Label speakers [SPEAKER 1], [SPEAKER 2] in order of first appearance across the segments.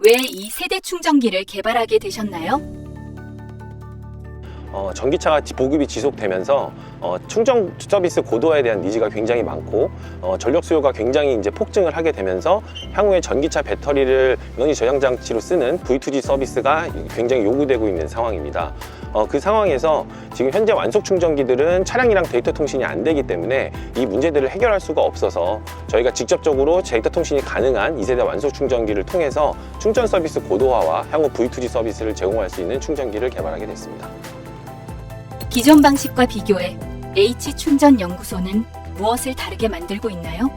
[SPEAKER 1] 왜 이 세대 충전기를 개발하게 되셨나요?
[SPEAKER 2] 어, 전기차가 지- 보급이 지속되면서 어, 충전 서비스 고도화에 대한 니즈가 굉장히 많고 어, 전력 수요가 굉장히 이제 폭증을 하게 되면서 향후에 전기차 배터리를 에너지 저장 장치로 쓰는 V2G 서비스가 굉장히 요구되고 있는 상황입니다. 어, 그 상황에서 지금 현재 완속 충전기들은 차량이랑 데이터 통신이 안 되기 때문에 이 문제들을 해결할 수가 없어서 저희가 직접적으로 데이터 통신이 가능한 2세대 완속 충전기를 통해서 충전 서비스 고도화와 향후 V2G 서비스를 제공할 수 있는 충전기를 개발하게 됐습니다.
[SPEAKER 1] 기존 방식과 비교해 H 충전 연구소는 무엇을 다르게 만들고 있나요?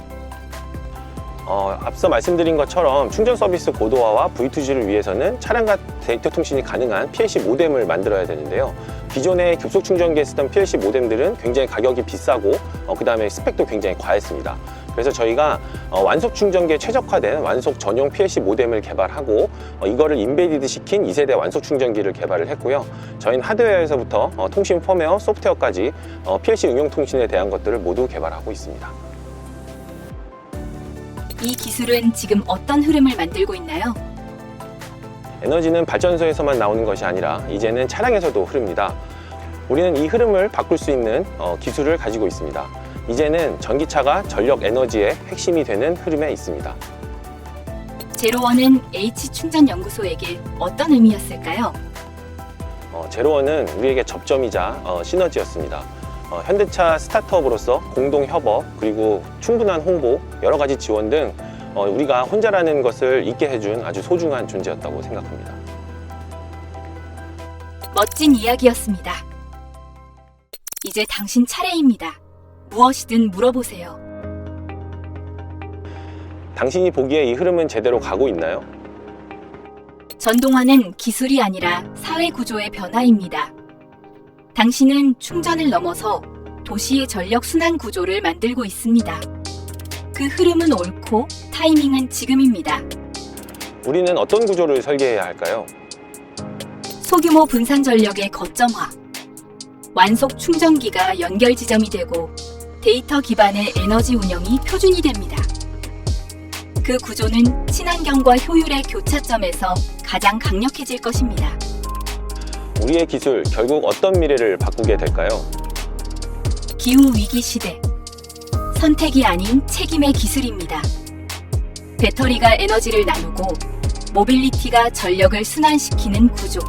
[SPEAKER 2] 어, 앞서 말씀드린 것처럼 충전 서비스 고도화와 V2G를 위해서는 차량과 데이터 통신이 가능한 PLC 모뎀을 만들어야 되는데요. 기존의 급속 충전기에 쓰던 PLC 모뎀들은 굉장히 가격이 비싸고 어, 그 다음에 스펙도 굉장히 과했습니다. 그래서 저희가 어, 완속 충전기에 최적화된 완속 전용 PLC 모뎀을 개발하고 어, 이거를 인베디드 시킨 2세대 완속 충전기를 개발을 했고요. 저희는 하드웨어에서부터 어, 통신 펌웨어, 소프트웨어까지 어, PLC 응용 통신에 대한 것들을 모두 개발하고 있습니다.
[SPEAKER 1] 이 기술은 지금 어떤 흐름을 만들고 있나요?
[SPEAKER 2] 에너지는 발전소에서만 나오는 것이 아니라 이제는 차량에서도 흐릅니다. 우리는 이 흐름을 바꿀 수 있는 어, 기술을 가지고 있습니다. 이제는 전기차가 전력 에너지의 핵심이 되는 흐름에 있습니다.
[SPEAKER 1] 제로원은 H 충전 연구소에게 어떤 의미였을까요?
[SPEAKER 2] 어, 제로원은 우리에게 접점이자 어, 시너지였습니다. 어, 현대차 스타트업으로서 공동 협업 그리고 충분한 홍보 여러 가지 지원 등 어, 우리가 혼자라는 것을 잊게 해준 아주 소중한 존재였다고 생각합니다.
[SPEAKER 1] 멋진 이야기였습니다. 이제 당신 차례입니다. 무엇이든 물어보세요.
[SPEAKER 2] 당신이 보기에 이 흐름은 제대로 가고 있나요?
[SPEAKER 1] 전동화는 기술이 아니라 사회 구조의 변화입니다. 당신은 충전을 넘어서 도시의 전력 순환 구조를 만들고 있습니다. 그 흐름은 옳고 타이밍은 지금입니다.
[SPEAKER 2] 우리는 어떤 구조를 설계해야 할까요?
[SPEAKER 1] 소규모 분산 전력의 거점화, 완속 충전기가 연결 지점이 되고 데이터 기반의 에너지 운영이 표준이 됩니다. 그 구조는 친환경과 효율의 교차점에서 가장 강력해질 것입니다.
[SPEAKER 2] 우리의 기술 결국 어떤 미래를 바꾸게 될까요?
[SPEAKER 1] 기후 위기 시대. 선택이 아닌 책임의 기술입니다. 배터리가 에너지를 나누고 모빌리티가 전력을 순환시키는 구조.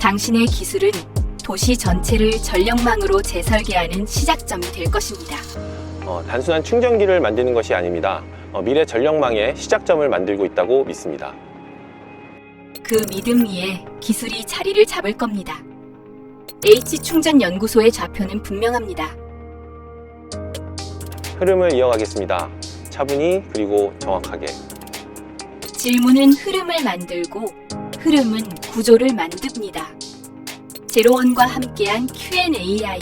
[SPEAKER 1] 당신의 기술은 도시 전체를 전력망으로 재설계하는 시작점이 될 것입니다.
[SPEAKER 2] 어, 단순한 충전기를 만드는 것이 아닙니다. 어, 미래 전력망의 시작점을 만들고 있다고 믿습니다.
[SPEAKER 1] 그 믿음 위에 기술이 자리를 잡을 겁니다. H 충전 연구소의 좌표는 분명합니다.
[SPEAKER 2] 흐름을 이어가겠습니다. 차분히 그리고 정확하게.
[SPEAKER 1] 질문은 흐름을 만들고 흐름은 구조를 만듭니다. 제로원과 함께한 Q&AI